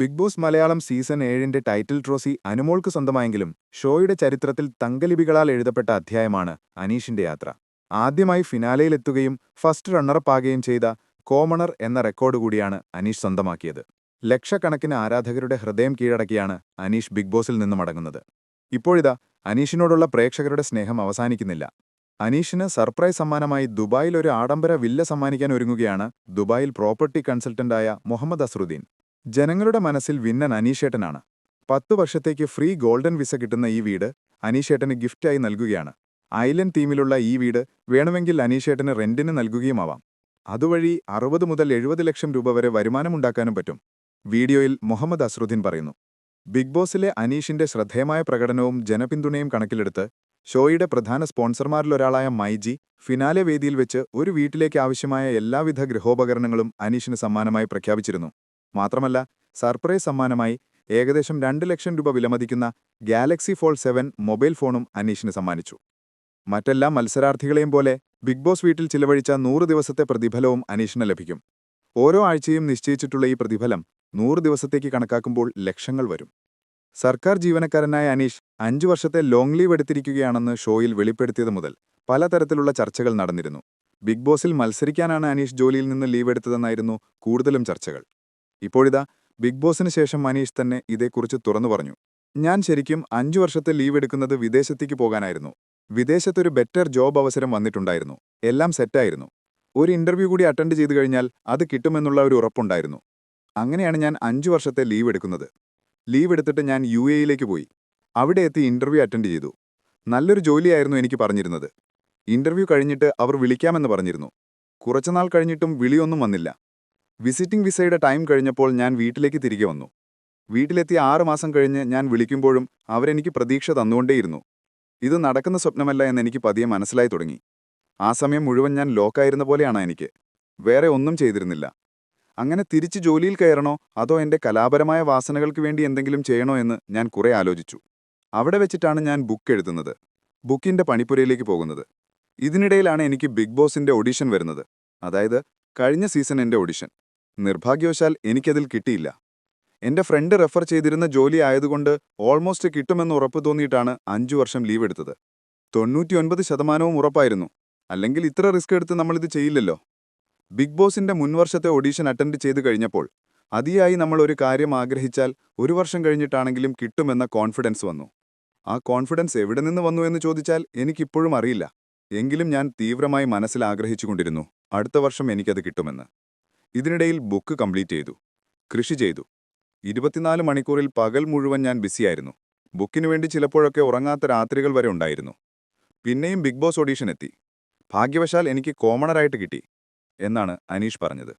Big boss Malayalam season ഏഴിന്റെ title trophy അനുമോൾക്ക് സ്വന്തമായെങ്കിലും ഷോയുടെ ചരിത്രത്തിൽ തങ്കലിപികളാൽ എഴുതപ്പെട്ട അധ്യായമാണ് അനീഷിന്റെ യാത്ര. ആദ്യമായി ഫിനാലയിലെത്തുകയും ഫസ്റ്റ് റണ്ണറപ്പ് ആകുകയും ചെയ്ത കോമണർ എന്ന റെക്കോർഡ് കൂടിയാണ് അനീഷ് സ്വന്തമാക്കിയത്. ലക്ഷക്കണക്കിന് ആരാധകരുടെ ഹൃദയം കീഴടക്കിയാണ് അനീഷ് ബിഗ് ബോസിൽ നിന്നും അടങ്ങുന്നത് ഇപ്പോഴിതാ അനീഷിനോടുള്ള പ്രേക്ഷകരുടെ സ്നേഹം അവസാനിക്കുന്നില്ല. അനീഷിന് സർപ്രൈസ് സമ്മാനമായി ദുബായിൽ ഒരു ആഡംബര വില്ല സമ്മാനിക്കാൻ ഒരുങ്ങുകയാണ് ദുബായിൽ പ്രോപ്പർട്ടി കൺസൾട്ടന്റായ മുഹമ്മദ് അസറുദ്ദീൻ ജനങ്ങളുടെ മനസ്സിൽ വിന്നൻ അനീഷേട്ടനാണ്. പത്തു വർഷത്തേക്ക് ഫ്രീ ഗോൾഡൻ വിസ കിട്ടുന്ന ഈ വീട് അനീഷേട്ടന് ഗിഫ്റ്റായി നൽകുകയാണ്. ഐലൻഡ് തീമിലുള്ള ഈ വീട് വേണമെങ്കിൽ അനീഷേട്ടന് റെന്റിന് നൽകുകയുമാവാം. അതുവഴി അറുപത് മുതൽ എഴുപത് ലക്ഷം രൂപ വരെ വരുമാനമുണ്ടാക്കാനും പറ്റും. വീഡിയോയിൽ മുഹമ്മദ് അസ്രുദ്ദീൻ പറയുന്നു. ബിഗ് ബോസിലെ അനീഷിന്റെ ശ്രദ്ധേയമായ പ്രകടനവും ജനപിന്തുണയും കണക്കിലെടുത്ത് ഷോയുടെ പ്രധാന സ്പോൺസർമാരിലൊരാളായ മൈജി ഫിനാലെ വേദിയിൽ വെച്ച് ഒരു വീട്ടിലേക്ക് ആവശ്യമായ എല്ലാവിധ ഗൃഹോപകരണങ്ങളും അനീഷിന് സമ്മാനമായി പ്രഖ്യാപിച്ചിരുന്നു. മാത്രമല്ല സർപ്രൈസ് സമ്മാനമായി ഏകദേശം രണ്ട് ലക്ഷം രൂപ വിലമതിക്കുന്ന ഗാലക്സി ഫോൾ സെവൻ മൊബൈൽ ഫോണും അനീഷിന് സമ്മാനിച്ചു. മറ്റെല്ലാ മത്സരാർത്ഥികളെയും പോലെ ബിഗ് ബോസ് വീട്ടിൽ ചിലവഴിച്ച നൂറ് ദിവസത്തെ പ്രതിഫലവും അനീഷിന് ലഭിക്കും. ഓരോ ആഴ്ചയും നിശ്ചയിച്ചിട്ടുള്ള ഈ പ്രതിഫലം നൂറ് ദിവസത്തേക്ക് കണക്കാക്കുമ്പോൾ ലക്ഷങ്ങൾ വരും. സർക്കാർ ജീവനക്കാരനായ അനീഷ് അഞ്ചു വർഷത്തെ ലോങ് ലീവ് എടുത്തിരിക്കുകയാണെന്ന് ഷോയിൽ വെളിപ്പെടുത്തിയത് മുതൽ പലതരത്തിലുള്ള ചർച്ചകൾ നടന്നിരുന്നു. ബിഗ് ബോസിൽ മത്സരിക്കാനാണ് അനീഷ് ജോലിയിൽ നിന്ന് ലീവ് എടുത്തതെന്നായിരുന്നു കൂടുതലും ചർച്ചകൾ. ഇപ്പോഴിതാ ബിഗ് ബോസിന് ശേഷം മനീഷ് തന്നെ ഇതേക്കുറിച്ച് തുറന്നു പറഞ്ഞു. ഞാൻ ശരിക്കും അഞ്ചു വർഷത്തെ ലീവ് എടുക്കുന്നത് വിദേശത്തേക്ക് പോകാനായിരുന്നു. വിദേശത്തൊരു ബെറ്റർ ജോബ് അവസരം വന്നിട്ടുണ്ടായിരുന്നു. എല്ലാം സെറ്റായിരുന്നു. ഒരു ഇന്റർവ്യൂ കൂടി അറ്റൻഡ് ചെയ്തു കഴിഞ്ഞാൽ അത് കിട്ടുമെന്നുള്ള ഒരു ഉറപ്പുണ്ടായിരുന്നു. അങ്ങനെയാണ് ഞാൻ അഞ്ചു വർഷത്തെ ലീവ് എടുക്കുന്നത്. ലീവ് എടുത്തിട്ട് ഞാൻ യു എയിലേക്ക് പോയി. അവിടെ എത്തി ഇന്റർവ്യൂ അറ്റൻഡ് ചെയ്തു. നല്ലൊരു ജോലിയായിരുന്നു എനിക്ക് പറഞ്ഞിരുന്നത്. ഇന്റർവ്യൂ കഴിഞ്ഞിട്ട് അവർ വിളിക്കാമെന്ന് പറഞ്ഞിരുന്നു. കുറച്ചുനാൾ കഴിഞ്ഞിട്ടും വിളിയൊന്നും വന്നില്ല. വിസിറ്റിംഗ് വിസയുടെ ടൈം കഴിഞ്ഞപ്പോൾ ഞാൻ വീട്ടിലേക്ക് തിരികെ വന്നു. വീട്ടിലെത്തിയ ആറ് മാസം കഴിഞ്ഞ് ഞാൻ വിളിക്കുമ്പോഴും അവരെനിക്ക് പ്രതീക്ഷ തന്നുകൊണ്ടേയിരുന്നു. ഇത് നടക്കുന്ന സ്വപ്നമല്ല എന്നെനിക്ക് പതിയെ മനസ്സിലായി തുടങ്ങി. ആ സമയം മുഴുവൻ ഞാൻ ലോക്കായിരുന്ന പോലെയാണ് എനിക്ക്. വേറെ ഒന്നും ചെയ്തിരുന്നില്ല. അങ്ങനെ തിരിച്ച് ജോലിയിൽ കയറണോ അതോ എന്റെ കലാപരമായ വാസനകൾക്ക് വേണ്ടി എന്തെങ്കിലും ചെയ്യണോ എന്ന് ഞാൻ കുറെ ആലോചിച്ചു. അവിടെ വെച്ചിട്ടാണ് ഞാൻ ബുക്ക് എഴുതുന്നത്. ബുക്കിന്റെ പണിപ്പുരയിലേക്ക് പോകുന്നത്. ഇതിനിടയിലാണ് എനിക്ക് ബിഗ് ബോസിന്റെ ഓഡിഷൻ വരുന്നത്. അതായത് കഴിഞ്ഞ സീസൺ എന്റെ ഓഡിഷൻ നിർഭാഗ്യവശാൽ എനിക്കതിൽ കിട്ടിയില്ല. എന്റെ ഫ്രണ്ട് റെഫർ ചെയ്തിരുന്ന ജോലി ആയതുകൊണ്ട് ഓൾമോസ്റ്റ് കിട്ടുമെന്ന് ഉറപ്പ് തോന്നിയിട്ടാണ് അഞ്ചു വർഷം ലീവ് എടുത്തത്. തൊണ്ണൂറ്റിയൊൻപത് ശതമാനവും ഉറപ്പായിരുന്നു. അല്ലെങ്കിൽ ഇത്ര റിസ്ക് എടുത്ത് നമ്മളിത് ചെയ്യില്ലല്ലോ. ബിഗ് ബോസിന്റെ മുൻവർഷത്തെ ഓഡീഷൻ അറ്റൻഡ് ചെയ്തു കഴിഞ്ഞപ്പോൾ അതിയായി നമ്മൾ ഒരു കാര്യം ആഗ്രഹിച്ചാൽ ഒരു വർഷം കഴിഞ്ഞിട്ടാണെങ്കിലും കിട്ടുമെന്ന കോൺഫിഡൻസ് വന്നു. ആ കോൺഫിഡൻസ് എവിടെ നിന്ന് വന്നു എന്ന് ചോദിച്ചാൽ എനിക്കിപ്പോഴും അറിയില്ല. എങ്കിലും ഞാൻ തീവ്രമായി മനസ്സിൽ ആഗ്രഹിച്ചുകൊണ്ടിരുന്നു. അടുത്ത വർഷം എനിക്കത് കിട്ടുമെന്ന്. ഇതിനിടയിൽ ബുക്ക് കംപ്ലീറ്റ് ചെയ്തു കൃഷി ചെയ്തു. ഇരുപത്തിനാല് മണിക്കൂറിൽ പകൽ മുഴുവൻ ഞാൻ ബിസിയായിരുന്നു. ബുക്കിനു വേണ്ടി ചിലപ്പോഴൊക്കെ ഉറങ്ങാത്ത രാത്രികൾ വരെ ഉണ്ടായിരുന്നു. പിന്നെയും ബിഗ് ബോസ് ഓഡീഷൻ എത്തി ഭാഗ്യവശാൽ എനിക്ക് കോമണറായിട്ട് കിട്ടി എന്നാണ് അനീഷ് പറഞ്ഞത്.